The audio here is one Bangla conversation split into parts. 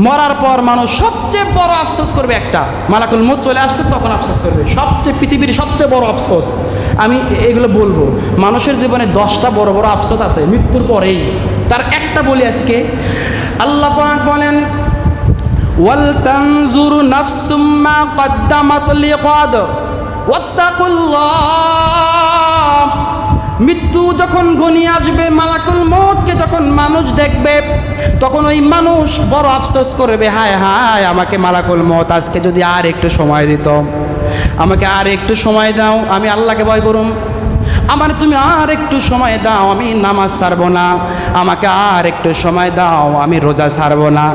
মরার পর মানুষ সবচেয়ে বড় আফসোস করবে একটা, মালাকুল মত চলে আসছে, তখন আফসোস করবে। সবচেয়ে পৃথিবীর সবচেয়ে বড় আফসোস। আমি এগুলো বলব। মানুষের জীবনে দশটা বড় বড় আফসোস আছে, মৃত্যুর পরেই। তার একটা বলি আজকে, আল্লাহ পাক বলেন, ওয়াল তানজুর নাফসুম মা কদ্দামাত লিকাদ, ওয়াত্তাকুল্লাহ। মৃত্যু যখন ঘনিয়ে আসবে, মালাকুল মতকে যখন মানুষ দেখবে, তখন ওই মানুষ বড় আফসোস করবে, হায় হায়, আমাকে মালাকুল মত আজকে যদি আর একটু সময় দিত। আমাকে আর একটু সময় দাও, আমি আল্লাহকে ভয় করুম। আমার তুমি আর একটু সময় দাও, আমি নামাজ ছাড়বো না। আমাকে আর একটু সময় দাও, আমি রোজা ছাড়বো না।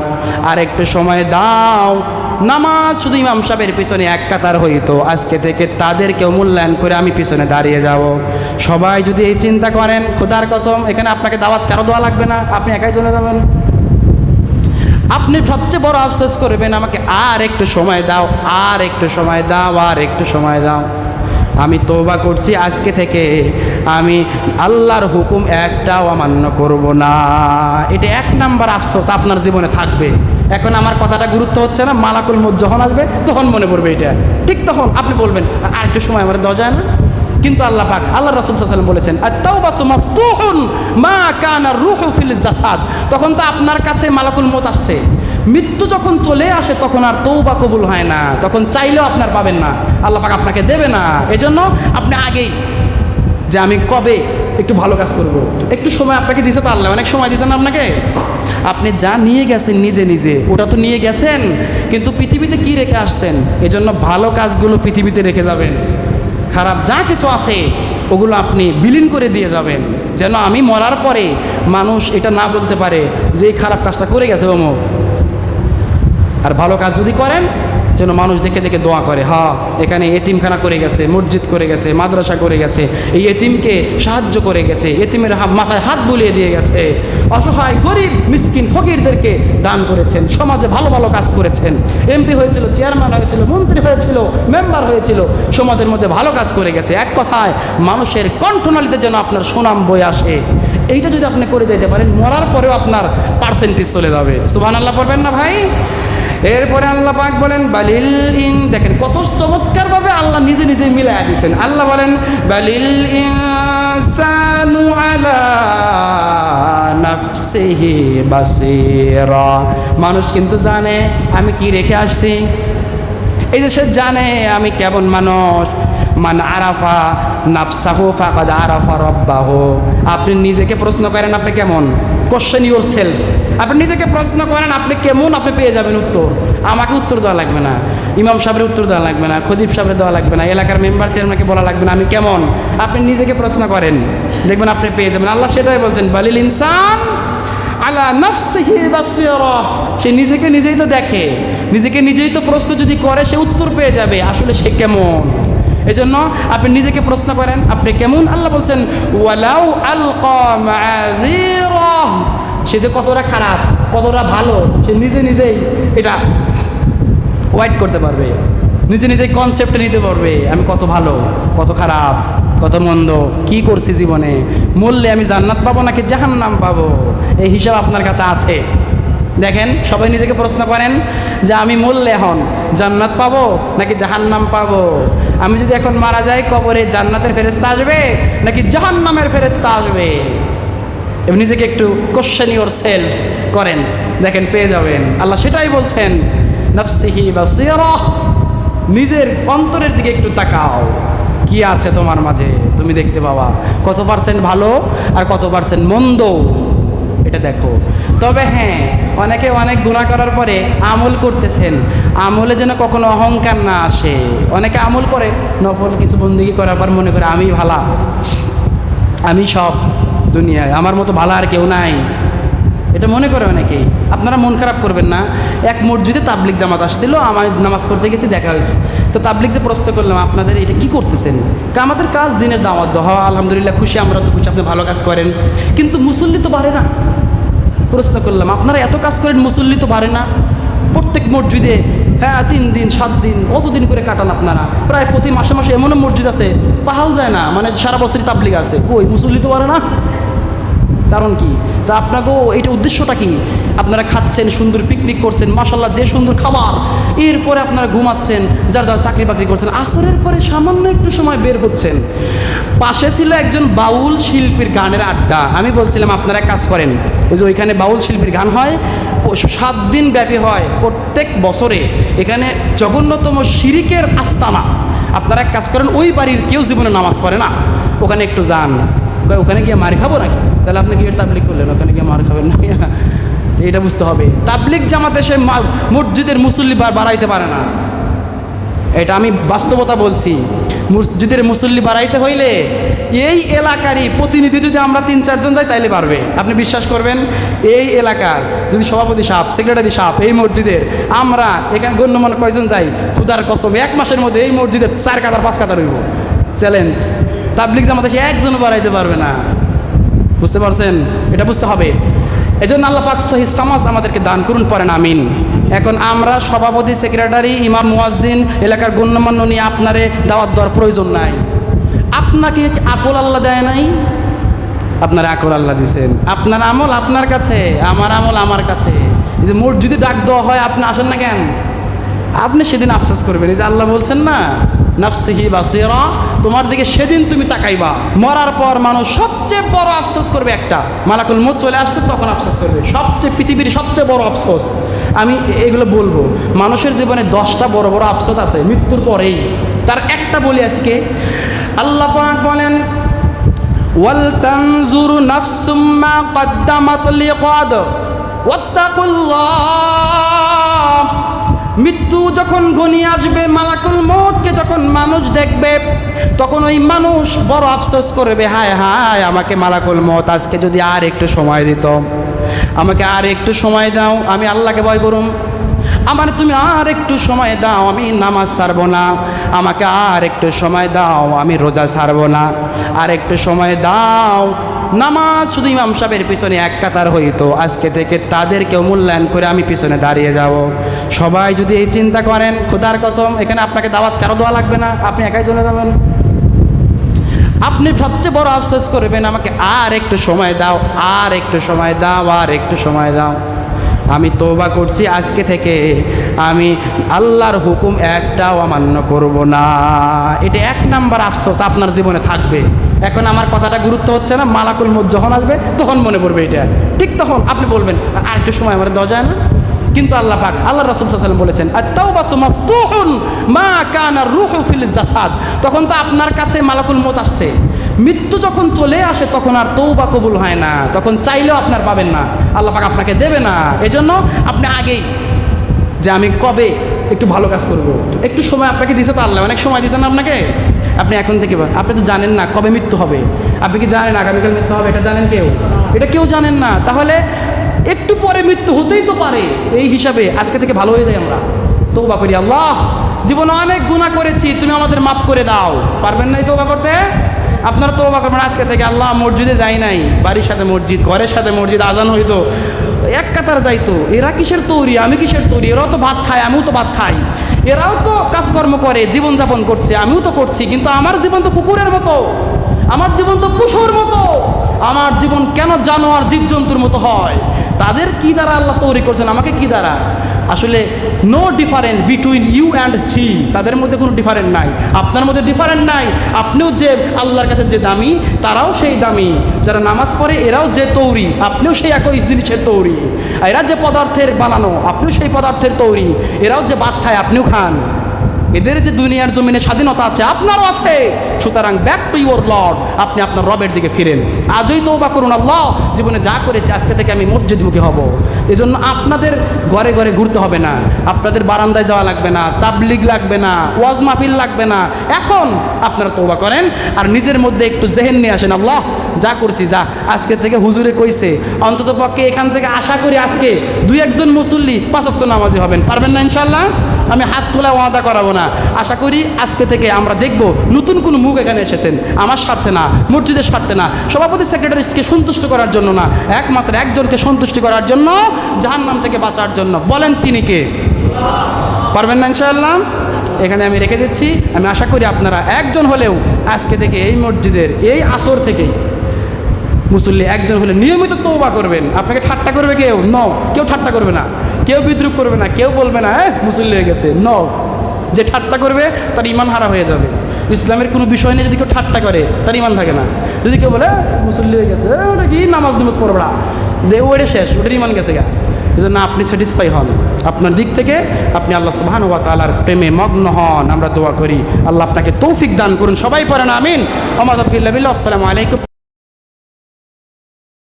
আর একটু সময় দাও নামাজ শুধু ইমাম সাহেবের পিছনে এক কাতার হইতো। আজকে থেকে তাদেরকেও মূল্যায়ন করে আমি পিছনে দাঁড়িয়ে যাব। সবাই যদি এই চিন্তা করেন, খোদার কসম, এখানে আপনাকে দাওয়াত কারও দেওয়া লাগবে না। আপনি একাই চলে যাবেন। আপনি সবচেয়ে বড় আফসোস করবেন আমাকে, আর একটু সময় দাও, আর একটু সময় দাও, আর একটু সময় দাও। আমি তৌবা করছি আজকে থেকে। আমি আল্লাহর হুকুম একটাও অমান্য করব না। এটা এক নাম্বার আফসোস আপনার জীবনে থাকবে। এখন আমার কথাটা গুরুত্ব হচ্ছে না, মালাকুল মত যখন আসবে, তখন মনে পড়বে এটা। ঠিক তখন আপনি বলবেন, আর একটু সময় আমার দেওয়া যায় না? কিন্তু আল্লাহ পাক, আল্লাহ রাসূল ওয়াসাল্লাম বলেছেন, আত-তাওবাতু মাফতুহুন মা কানা রূহু ফিল জাসাদ। তখন তো আপনার কাছে মালাকুল মত আসছে। মৃত্যু যখন চলে আসে, তখন আর তৌবা কবুল হয় না। তখন চাইলেও আপনার পাবেন না। আল্লাহ পাক আপনাকে দেবে না। এজন্য আপনি আগেই যে আমি কবে একটু ভালো কাজ করব। একটু সময় আপনাকে দিতে পারলে অনেক সময় দিয়েছেন আপনাকে? আপনি যা নিয়ে গেছেন নিজে নিজে, ওটা তো নিয়ে গেছেন, কিন্তু পৃথিবীতে কি রেখে আসছেন? এজন্য ভালো কাজগুলো পৃথিবীতে রেখে যাবেন। খারাপ যা কিছু আছে, ওগুলো আপনি বিলীন করে দিয়ে যাবেন। যেন আমি মরার পরে মানুষ এটা না বলতে পারে যে এই খারাপ কাজটা করে গেছে অমুক। আর ভালো কাজ যদি করেন যেন মানুষ দেখে দেখে দোয়া করে, হা, এখানে এতিমখানা করে গেছে, মসজিদ করে গেছে, মাদ্রাসা করে গেছে, এই এতিমকে সাহায্য করে গেছে, এতিমের মাথায় হাত বুলিয়ে দিয়ে গেছে, অসহায়, গরিব, মিসকিন, ফকিরদেরকে দান করেছেন, সমাজে ভালো ভালো কাজ করেছেন, এমপি হয়েছিল, চেয়ারম্যান হয়েছিল, মন্ত্রী হয়েছিল, মেম্বার হয়েছিল, সমাজের মধ্যে ভালো কাজ করে গেছে, এক কথায় মানুষের কণ্ঠনালীতে যেন আপনার সুনাম বই আসে, এইটা যদি আপনি করে যেতে পারেন, মরার পরেও আপনার পার্সেন্টেজ চলে যাবে সুবান আল্লাহ পড়বেন না ভাই? এরপরে আল্লাহ পাক বলেন, বালিল ইন দেখেন কত চমৎকার ভাবে আল্লাহ নিজে নিজে মিলাই দিয়েছেন। আল্লাহ বলেন, বালিল ইনসানু আলা নাফসিহি বাসীরা। মানুষ কিন্তু জানে, আমি কি রেখে আসছি? এই যে সে জানে, আমি কেমন মানুষ? মান আরাফা নাফসাহু ফাকাদ আরাফা রব্বাহু। আপনি নিজেকে প্রশ্ন করেন, আপনি কেমন? কোশ্চেন ইউর সেলফ আপনি নিজেকে প্রশ্ন করেন, আপনি কেমন? আপনি পেয়ে যাবেন উত্তর। আমাকে উত্তর দেওয়া লাগবে না। ইমাম সাহেবের উত্তর দেওয়া লাগবে না, খদিব সাহেবের দেওয়া লাগবে না, এলাকার মেম্বার চেয়ারম্যানকে বলা লাগবে না, আমি কেমন? আপনি নিজেকে প্রশ্ন করেন। দেখবেন আপনি পেয়ে যাবেন। আল্লাহ সেটাই বলছেন, বালিল ইনসান আলা নফসিহি বাসীরা। সে নিজেকে নিজেই তো দেখে, নিজেকে নিজেই তো প্রশ্ন যদি করে, সে উত্তর পেয়ে যাবে। আসলে সে কেমন? এজন্য আপনি নিজেকে প্রশ্ন করেন, আপনি কেমন? আল্লাহ বলছেন, ওয়ালাউ মাযীরা সে যে কতটা খারাপ, কতটা ভালো, সে নিজে নিজেই এটা ওয়াইট করতে পারবে। নিজে নিজেই কনসেপ্টে নিতে পারবে, আমি কত ভালো, কত খারাপ, কত মন্দ, কি করছি জীবনে? মরলে আমি জান্নাত পাবো নাকি জাহান্নাম পাবো? এই হিসাব আপনার কাছে আছে। দেখেন, সবাই নিজেকে প্রশ্ন করেন যে আমি মরলে এখন জান্নাত পাবো নাকি জাহান্নাম পাবো? আমি যদি এখন মারা যাই, কবরে জান্নাতের ফেরেস্তা আসবে নাকি জাহান্নামের ফেরেস্তা আসবে? এবং নিজেকে একটু কোশ্চেন ইউর সেলফ করেন, দেখেন, পেয়ে যাবেন। আল্লাহ সেটাই বলছেন, নফসিহি বাসীরা, নিজের অন্তরের দিকে একটু তাকাও। কি আছে তোমার মাঝে? তুমি দেখতে পাবা। কত পার্সেন্ট ভালো আর কত পার্সেন্ট মন্দ? এটা দেখো। তবে হ্যাঁ অনেকে অনেক গুণা করার পরে আমল করতেছেন। আমলে যেন কখনো অহংকার না আসে। অনেকে আমল করে, নফল কিছু বন্দিগি করার পর মনে করে আমি ভালা আমি সব দুনিয়ায়, আমার মতো ভালো আর কেউ নাই। এটা মনে করে অনেকেই। আপনারা মন খারাপ করবেন না। এক মসজিদে তাবলিক জামাত আসছিল আমার নামাজ পড়তে গেছি, দেখা হয়েছে। তো তাবলিক যে প্রশ্ন করলাম, আপনাদের এটা কি করতেছেন? আমাদের কাজ দিনের দাওয়াত দেওয়া আলহামদুলিল্লাহ, খুশি, আমরা তো খুশি আপনি ভালো কাজ করেন। কিন্তু মুসল্লি তো বাড়ে না। প্রশ্ন করলাম, আপনারা এত কাজ করেন, মুসল্লি তো বাড়ে না। প্রত্যেক মসজিদে হ্যাঁ তিন দিন, সাত দিন, কতদিন করে কাটান আপনারা? প্রায় প্রতি মাসে মাসে এমনও মসজিদ আছে, পাহাল যায় না মানে সারা বছরই তাবলিগ আছে। ওই মুসল্লি তো পারে না? কারণ কি? তা আপনাকেও এটা উদ্দেশ্যটা কি? আপনারা খাচ্ছেন, সুন্দর পিকনিক করছেন মাসাল্লাহ যে সুন্দর খাবার, এরপরে আপনারা ঘুমাচ্ছেন, যার যারা চাকরি বাকরি করছেন, আসরের পরে সামান্য একটু সময় বের হচ্ছেন। পাশে ছিল একজন বাউল শিল্পীর গানের আড্ডা। আমি বলছিলাম, আপনারা কাজ করেন, ওই যে ওইখানে বাউল শিল্পীর গান হয় সাত দিন ব্যাপী হয়, প্রত্যেক বছরে এখানে জঘন্যতম শিরিকের আস্তানা। আপনারা কাজ করেন, ওই বাড়ির কেউ জীবনে নামাজ পড়ে না। ওখানে একটু যান। ওখানে গিয়ে মার খাব নাকি? তাহলে আপনি গিয়ে তাবলিক করলেন, ওখানে গিয়ে মার খাবেন না। এটা বুঝতে হবে। তাবলিক জামাতে সে মসজিদের মুসল্লি বাড়াইতে পারে না। এটা আমি বাস্তবতা বলছি। মসজিদের মুসল্লি বাড়াইতে হইলে এই এলাকারই প্রতিনিধি যদি আমরা তিন, চারজন যাই, তাইলে পারবে। আপনি বিশ্বাস করবেন? এই এলাকার যদি সভাপতি সাপ সেক্রেটারি সাপ এই মসজিদের, আমরা এখানে গণ্যমান্য কয়জন যাই, খুদার কসম, এক মাসের মধ্যে এই মসজিদের চার কাতার, পাঁচ কাতার হইব। চ্যালেঞ্জ তাবলিক জামাতে সে একজনও বাড়াইতে পারবে না। বুঝতে পারছেন? এটা বুঝতে হবে। এই জন্য আল্লাহ পাক সহি সামাজ আমাদেরকে দান করুন পরেন আমিন। এখন আমরা সভাপতি, সেক্রেটারি, ইমাম, মুয়াজ্জিন, এলাকার গণ্যমান্য নিয়ে আপনারে দাওয়াত দেওয়ার প্রয়োজন নাই। আপনাকে আকল আল্লাহ দেয় নাই? আপনার আকল আল্লাহ দিছেন। আপনার আমল আপনার কাছে, আমার আমল আমার কাছে। যে মসজিদে ডাক দেওয়া হয়, আপনি আসেন না কেন? আপনি সেদিন আফসোস করবেন। এই যে আল্লাহ বলছেন না নাফসিহি বাসিরা, তোমার দিকে সেদিন তুমি তাকাইবা। মরার পর মানুষ সবচেয়ে বড় আফসোস করবে একটা, মালাকুল মত চলে আসছে, তখন আফসোস করবে। সবচেয়ে পৃথিবীর সবচেয়ে বড় আফসোস। আমি এগুলো বলব, মানুষের জীবনে দশটা বড় বড় আফসোস আছে, মৃত্যুর পরেই। তার একটা বলি আজকে, আল্লাহ পাক বলেন ওয়ালতানজুর নাফসুম মা কদ্দামাত লিকাদ, ওয়াত্তাকুল্লাহ। মৃত্যু যখন ঘনিয়ে আসবে, মালাকুল মতকে যখন মানুষ দেখবে, তখন ওই মানুষ বড় আফসোস করবে, হায় হায়, আমাকে মালাকুল মত আজকে যদি আর একটু সময় দিত। আমাকে আর একটু সময় দাও, আমি আল্লাহকে ভয় করুম। আমার তুমি আর একটু সময় দাও, আমি নামাজ ছাড়বো না। আমাকে আর একটু সময় দাও, আমি রোজা ছাড়বো না। আর একটু সময় দাও নামাজ শুধু ইমাম সাহেবের পিছনে এক কাতার হইতো। আজকে থেকে তাদেরকেও মূল্যায়ন করে আমি পিছনে দাঁড়িয়ে যাব। সবাই যদি এই চিন্তা করেন, খোদার কসম, এখানে আপনাকে দাওয়াত কারও দেওয়া লাগবে না? আপনি একাই চলে যাবেন? আপনি সবচেয়ে বড় আফসোস করবেন আমাকে, আর একটু সময় দাও, আর একটু সময় দাও, আর একটু সময় দাও। আমি তৌবা করছি আজকে থেকে। আমি আল্লাহর হুকুম একটাও অমান্য করব না। এটা এক নাম্বার আফসোস আপনার জীবনে থাকবে। এখন আমার কথাটা গুরুত্ব হচ্ছে না, মালাকুল মুদ যখন আসবে তখন মনে পড়বে এটা। ঠিক তখন, আপনি বলবেন আর একটু সময় আমার দেওয়া যায় না? কিন্তু আল্লাহ পাক, আল্লাহ রাসূল ওয়াসাল্লাম বলেছেন আর তোমার তখন মা কানা রূহু ফিল জাসাদ। তখন তো আপনার কাছে মালাকুল মত আসছে। মৃত্যু যখন চলে আসে, তখন আর তৌবা কবুল হয় না। তখন চাইলেও আপনার পাবেন না। আল্লাহ পাক আপনাকে দেবে না। এজন্য আপনি আগেই যে আমি কবে একটু ভালো কাজ করব। একটু সময় আপনাকে দিতে আল্লাহ। অনেক সময় দিয়েছেন আপনাকে? আপনি এখন থেকে আপনি তো জানেন না কবে মৃত্যু হবে। আপনি কি জানেন আগামীকাল মৃত্যু হবে? এটা জানেন কেউ? এটা কেউ জানেন না। তাহলে একটু পরে মৃত্যু হতেই তো পারে। এই হিসাবে আজকে থেকে ভালো হয়ে যাই আমরা। তৌবা করি। আল্লাহ, জীবনে অনেক গুণা করেছি। তুমি আমাদের মাফ করে দাও। পারবেন না এই তৌবা করতে? আপনারা তৌবা করবেন আজকে থেকে আল্লাহ মসজিদে যাই নাই। বাড়ির সাথে মসজিদ, ঘরের সাথে মসজিদ, আজান হইতো। এক কাতার যাইতো। এরা কিসের তৈরি? আমি কিসের তৈরি? এরাও তো ভাত খায়, আমিও তো ভাত খাই। এরাও তো কাজকর্ম করে, জীবনযাপন করছে, আমিও তো করছি, কিন্তু আমার জীবন তো কুকুরের মতো। আমার জীবন তো পশুর মতো। আমার জীবন কেন জানোয়ার জীবজন্তুর মতো হয়? তাদের কি দ্বারা আল্লাহ তৈরি করছেন? আমাকে কি দ্বারা? আসলে no difference between you and he তাদের মধ্যে কোনো ডিফারেন্ট নাই। আপনার মধ্যে ডিফারেন্ট নাই। আপনিও যে আল্লাহর কাছে যে দামি, তারাও সেই দামি। যারা নামাজ পড়ে, এরাও যে তৌরি। আপনিও সেই একই জিনিসের তৌরি। এরা যে পদার্থের বানানো, আপনিও সেই পদার্থের তৌরি। এরাও যে বাদ খায়, আপনিও খান। এদের যে দুনিয়ার জমিনে স্বাধীনতা আছে, আপনারও আছে। সুতরাং ব্যাক টু ইউর লর্ড আপনি আপনার রবের দিকে ফিরেন। আজই তো বা করুন আল্লাহ, জীবনে যা করেছি, আজকে থেকে আমি মসজিদমুখী হব। এজন্য আপনাদের ঘরে ঘরে ঘুরতে হবে না। আপনাদের বারান্দায় যাওয়া লাগবে না, তাবলিগ লাগবে না, ওয়াজ মাহফিল লাগবে না। এখন আপনারা তৌবা করেন আর নিজের মধ্যে একটু জেহেন নিয়ে আসেন, আল্লাহ, যা করছি, যা। আজকে থেকে হুজুরে কইছে অন্তত পক্ষে এখান থেকে আশা করি আজকে দুই একজন মুসল্লি পাঁচক্ত নামাজি হবেন। পারবেন না ইনশাল্লাহ আমি হাত তোলা ওয়াদা করাবো না। আশা করি আজকে থেকে আমরা দেখব নতুন কোনো মুখ এখানে এসেছেন। আমার স্বার্থে না, মসজিদের স্বার্থে না, সভাপতি সেক্রেটারিকে সন্তুষ্ট করার জন্য না, একমাত্র একজনকে সন্তুষ্টি করার জন্য, জাহান্নাম থেকে বাঁচার জন্য। বলেন তিনি কে? পারবেন না ইনশাআল্লাহ? এখানে আমি রেখে দিচ্ছি। আমি আশা করি আপনারা একজন হলেও আজকে থেকে এই মসজিদের, এই আসর থেকেই মুসল্লি একজন হলে নিয়মিত তৌবা করবেন। আপনাকে ঠাট্টা করবে কেউ? ন কেউ ঠাট্টা করবে না। কেউ বিদ্রুপ করবে না কেউ বলবে না হ্যাঁ মুসল্লি হয়ে গেছে। ন যে ঠাট্টা করবে তার ইমান হারা হয়ে যাবে। ইসলামের কোনো বিষয় নিয়ে যদি কেউ ঠাট্টা করে তার ইমান থাকে না। যদি কেউ বলে "এ, মুসল্লি হয়ে গেছে ওটা কি নামাজ নামাজ পড়বে না? দে ওটা শেষ ওটার ইমান গেছে গা। এই জন্য আপনি স্যাটিসফাই হন। আপনার দিক থেকে আপনি আল্লাহ সুবাহান ওয়া তালার প্রেমে মগ্ন হন। আমরা দোয়া করি। আল্লাহ আপনাকে তৌফিক দান করুন। সবাই পড়েন আমিন। আমাদ আবদুল্লাহ আসসালামু আলাইকুম।